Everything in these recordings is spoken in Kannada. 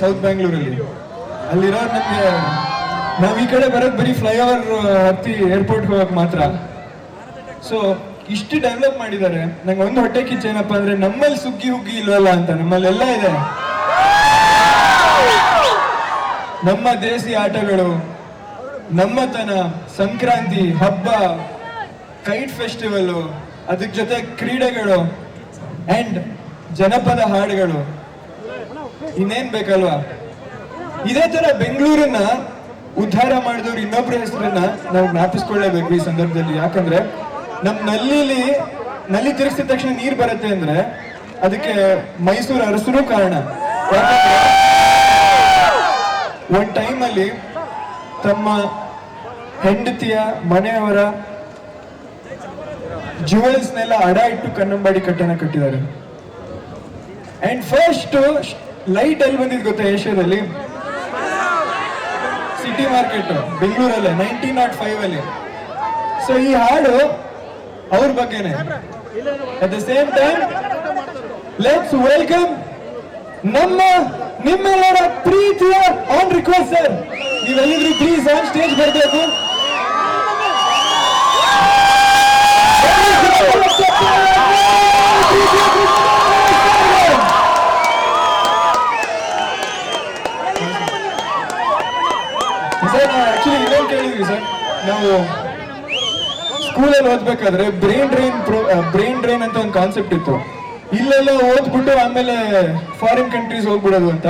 ಸೌತ್ ಬ್ಯಾಂಗ್ಳೂರಲ್ಲಿ ಅಲ್ಲಿರೋ ನಮಗೆ ನಾವು ಈ ಕಡೆ ಬರೋದು ಬರೀ ಫ್ಲೈಓವರ್ ಹತ್ತಿ ಏರ್ಪೋರ್ಟ್ಗೆ ಹೋಗಕ್ಕೆ ಮಾತ್ರ. ಸೊ ಇಷ್ಟು ಡೆವಲಪ್ ಮಾಡಿದ್ದಾರೆ. ನಂಗೆ ಒಂದು ಹೊಟ್ಟೆ ಕಿಚ್ಚ ಏನಪ್ಪ ಅಂದ್ರೆ ನಮ್ಮಲ್ಲಿ ಸುಗ್ಗಿ ಹುಗ್ಗಿ ಇಲ್ವಲ್ಲ ಅಂತ. ನಮ್ಮಲ್ಲೆಲ್ಲ ಇದೆ. ನಮ್ಮ ದೇಸಿ ಆಟಗಳು, ನಮ್ಮತನ, ಸಂಕ್ರಾಂತಿ, ಹಬ್ಬ ಕೈಟ್ ಫೆಸ್ಟಿವಲ್ ಅದ್ರ ಜೊತೆ ಕ್ರೀಡೆಗಳು ಅಂಡ್ ಜನಪದ ಹಾಡುಗಳು. ಇನ್ನೇನ್ ಬೇಕಲ್ವಾ? ಇದೇ ತರ ಬೆಂಗಳೂರನ್ನ ಉದ್ಧಾರ ಮಾಡಿದವ್ರು ಇನ್ನೊಬ್ಬರ ಹೆಸರನ್ನ ನಾವು ಜ್ಞಾಪಿಸ್ಕೊಳ್ಳೇಬೇಕು ಈ ಸಂದರ್ಭದಲ್ಲಿ. ಯಾಕಂದ್ರೆ ನಮ್ ನಲ್ಲಿಲಿ, ನಲ್ಲಿ ತಿರುಗಿಸಿದ ತಕ್ಷಣ ನೀರ್ ಬರುತ್ತೆ ಅಂದ್ರೆ ಅದಕ್ಕೆ ಮೈಸೂರು ಅರಸರು ಕಾರಣ. ಒಂದ್ ಟೈಮ್ ಅಲ್ಲಿ ತಮ್ಮ ಹೆಂಡತಿಯ, ಮನೆಯವರ ಜುವೆಲ್ಸ್ನೆಲ್ಲ ಅಡ ಇಟ್ಟು ಕನ್ನಂಬಾಡಿ ಕಟ್ಟನ ಕಟ್ಟಿದ್ದಾರೆ. ಅಂಡ್ ಫಸ್ಟ್ ಲೈಟ್ ಎಲ್ಲಿ ಬಂದಿದ್ ಗೊತ್ತಾ ಏಷ್ಯಾದಲ್ಲಿ? ಸಿಟಿ ಮಾರ್ಕೆಟ್ ಬೆಂಗಳೂರಲ್ಲೇ ನೈನ್ಟೀನ್ ನಾಟ್ ಫೈವ್ ಅಲ್ಲಿ. ಸೊ ಈ ಹಾಡು ಅವ್ರ ಬಗ್ಗೆನೆ. At the same time let's welcome ನಮ್ಮ ನಿಮ್ಮೆಲ್ಲರ ಪ್ರೀತಿಯ ಆನ್ ರಿಕ್ವೆಸ್ಟ್ ಸರ್ ನೀವೆಲ್ಲಿದ್ರು ಪ್ಲೀಸ್ ಆನ್ ಸ್ಟೇಜ್ ಬರಬೇಕು. ಸರ್ ನಾವು ಆಕ್ಚುಲಿ ಇನ್ನೊಂದು ಕೇಳಿದ್ವಿ ಸರ್ ನಾವು ಸ್ಕೂಲಲ್ಲಿ ಓದ್ಬೇಕಾದ್ರೆ ಬ್ರೈನ್ ಡ್ರೈನ್ ಬ್ರೈನ್ ಡ್ರೈನ್ ಅಂತ ಒಂದು ಕಾನ್ಸೆಪ್ಟ್ ಇತ್ತು. ಇಲ್ಲೆಲ್ಲ ಓದ್ಬಿಟ್ಟು ಆಮೇಲೆ ಫಾರಿನ್ ಕಂಟ್ರೀಸ್ ಹೋಗ್ಬಿಡೋದು ಅಂತ.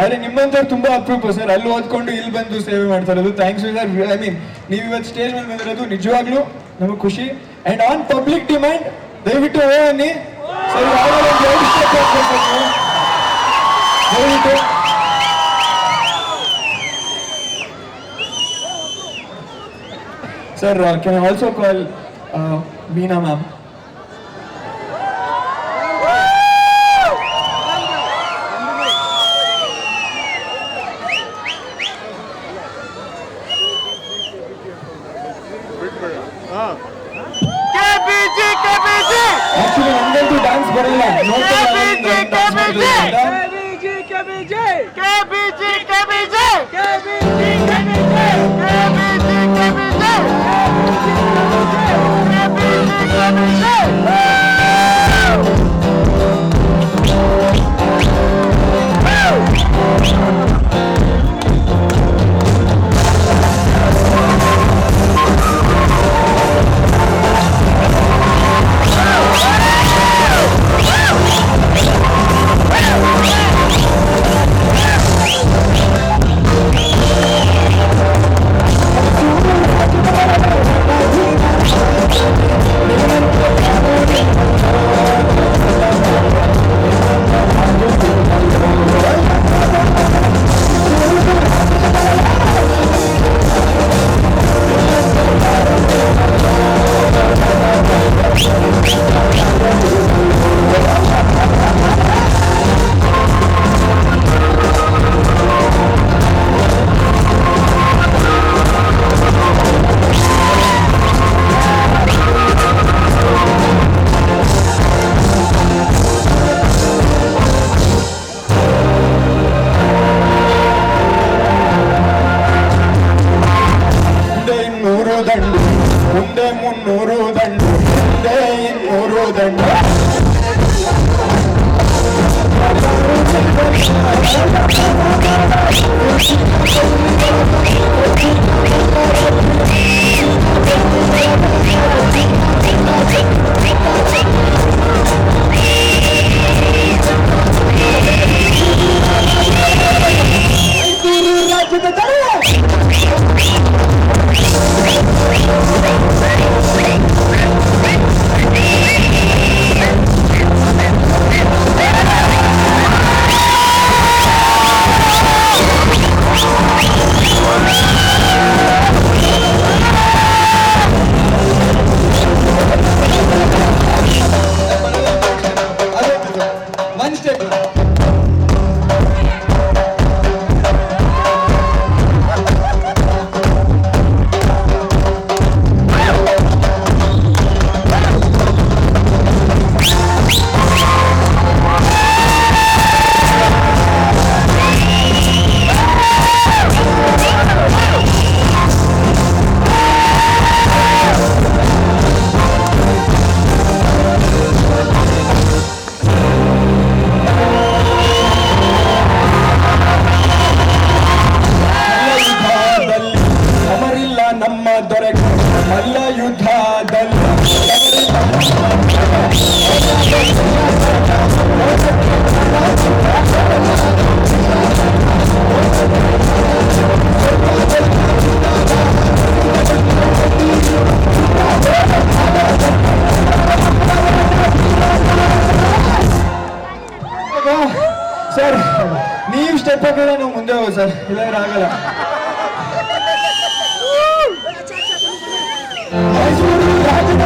ಆದ್ರೆ ನಿಮ್ಮಂತವ್ರು ತುಂಬಾ ಅಪ್ರೂಪ ಸರ್. ಅಲ್ಲಿ ಓದ್ಕೊಂಡು ಇಲ್ಲಿ ಬಂದು ಸೇವೆ ಮಾಡ್ತಾ ಇರೋದು ಥ್ಯಾಂಕ್ಸ್ ಸರ್ ಐ ಮೀನ್ ನೀವು ಇವತ್ತು ಸ್ಟೇಜ್ ಮೇಲೆ ಬಂದಿರೋದು ನಿಜವಾಗ್ಲೂ ನಮಗೆ ಖುಷಿ. ಅಂಡ್ ಆನ್ ಪಬ್ಲಿಕ್ ಡಿಮ್ಯಾಂಡ್ ದಯವಿಟ್ಟು ಹೋಗಿ ಸರ್. ದಯವಿಟ್ಟು Sir, uh, can I also call uh, Meena ma'am? Actually, I'm going to dance for you. Mysuru ರಾಜ್ಯದ ತಲೆ ಒನ್ ಸ್ಟೆಪ್ ಸರ್ ನೀವು ಸ್ಟೆಪ್ ಹಾಕಿದ್ರೆ ನಾವು ಮುಂದೆ ಹೋಗಿ ಸರ್ ಇಲ್ಲಾಂದ್ರೆ ಆಗಲ್ಲ. ರಾಜ್ಯದ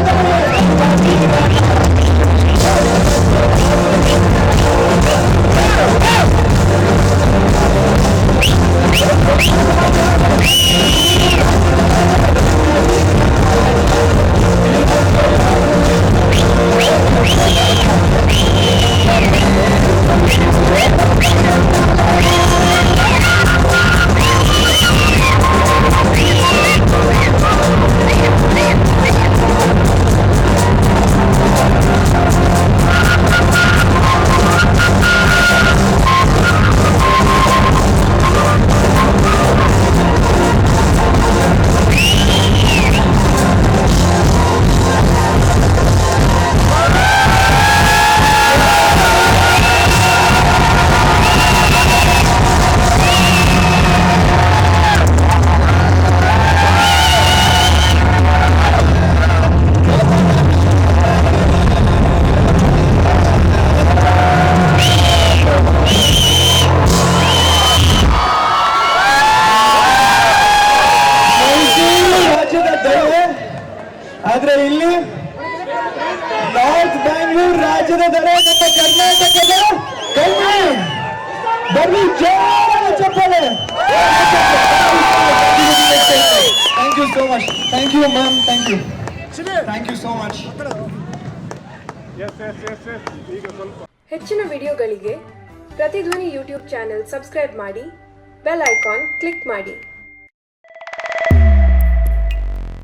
ನಾರ್ತ್ ಬ್ಯಾಂಗ್ಳೂರ್ ರಾಜ್ಯದ ದಡೆ ನಮ್ಮ ಕರ್ನಾಟಕದ ಕಣ್ಣಿ ಬರ್ಲಿ ಜೋರ ಚಪ್ಪಾಳೆ thank you so much thank you ma'am thank you thank you so much ಹೆಚ್ಚಿನ ವಿಡಿಯೋಗಳಿಗೆ ಪ್ರತಿಧ್ವನಿ ಯೂಟ್ಯೂಬ್ ಚಾನೆಲ್ ಸಬ್ಸ್ಕ್ರೈಬ್ ಮಾಡಿ ಬೆಲ್ ಐಕಾನ್ ಕ್ಲಿಕ್ ಮಾಡಿ.